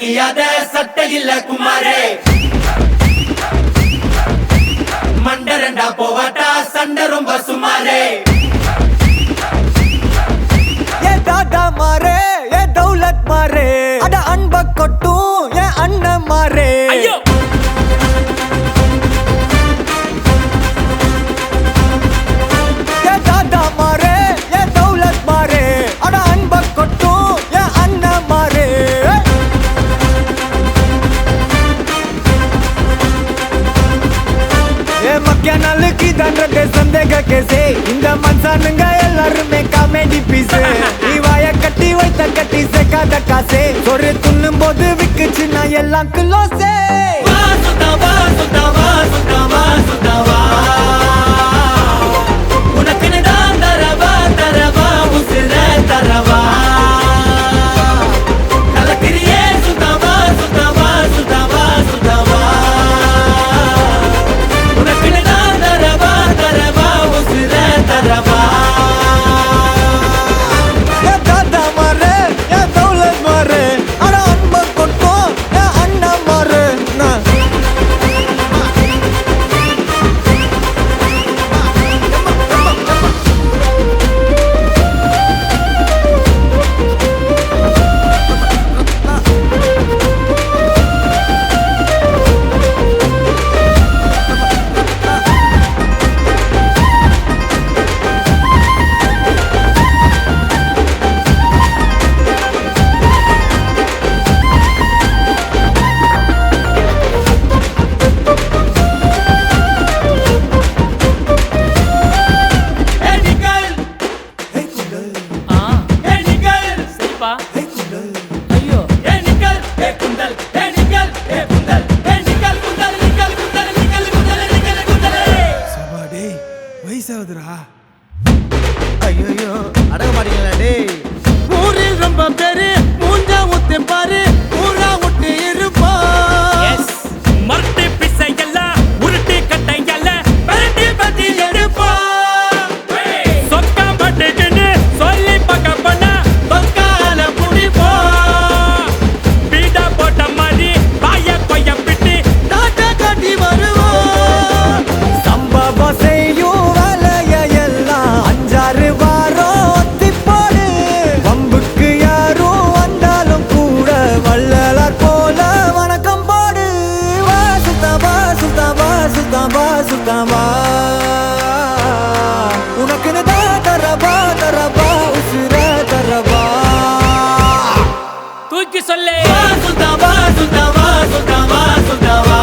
கியாத சட்ட இல்ல குமாரே. மண்டரண்டா போவாட்டா சண்டை ரொம்ப சுமாரே. ஏ தாத்தா மாறே. டவுலத் மாறு. அட அன்ப கொட்டும் என் அண்ணன் மாறு. மக்களுக்கு தண்டத்தை சந்தேக கேசே. இந்த மன்சானுங்க எல்லாருமே காமெடி பீஸ் நீ வாய கட்டி வைத்த கட்டி சேர்க்காத காசே. ஒரு துண்ணும் போது விக்குச்சு நான் எல்லாம் குலோசே ஆகுதுரா ஐயோ அடங்க மாட்டீங்களா டேய்? ஊரில் ரொம்ப பேரு மூஞ்சா సుతవా సుతవా సుతవా సుతవా